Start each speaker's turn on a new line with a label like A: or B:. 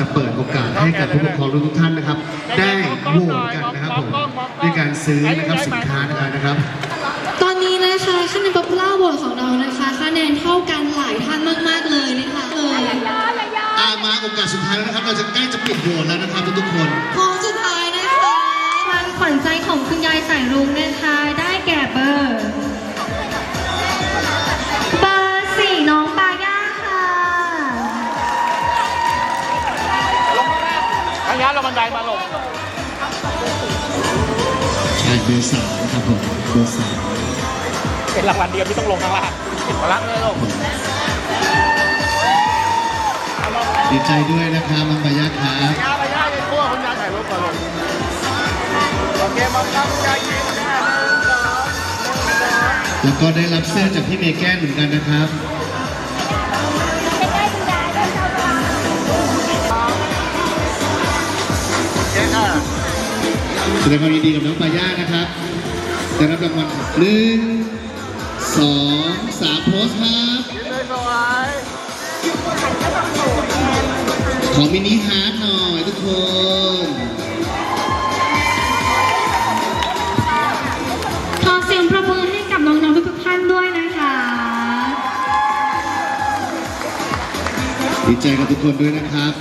A: จะเปิดโอกาสให้กับผู้ปกครองทุกท่านนะครับ ได้โหวตกันนะครับผมด้วยการซื้อนะครับสินค้านะครับ โอกาสสุดท้ายแล้วนะครับ เราจะใกล้จะปิดโหวตแล้วนะครับทุกๆคน
B: โค้งสุดท้ายนะคะ
C: ทางขวัญใจของคุณยายสายรุ้งนะคะ ได้แก่เบอร์ เบอร์สี่น้องปาย่าค่ะ
D: ทางนี้เราบันไดมาลง
A: ใช่เบอร์สามครับผมเบอร์สาม
D: เป็นรางวัลเดียวที่ต้องลงข้างล่างมาลักเลยลง
A: ดีใจด้วยนะครับมังปายาครับ
D: ยาไปยายังทั่วคุณยายถ่ายรูปก่อนลงโอเคมองครับคุณยายยิ้มห้าหนึ่งสอง
A: แล้วก็ได้รับเสื้อจากพี่เมแกนเหมือนกันนะครับ
D: เจ๊ค่ะ
A: แสดงความยินดีกับน้องปายานะครับได้รับรางวัลหนึ่งสองสามโพสต์ครับ
D: ยิ้มเลยสวย
A: ขอมินิฮาร์ดหน่อยทุกคน
C: ขอเสียงประมือให้กับน้องๆทุกๆท่านด้วยนะคะ
A: ดีใจกับทุกคนด้วยนะครับ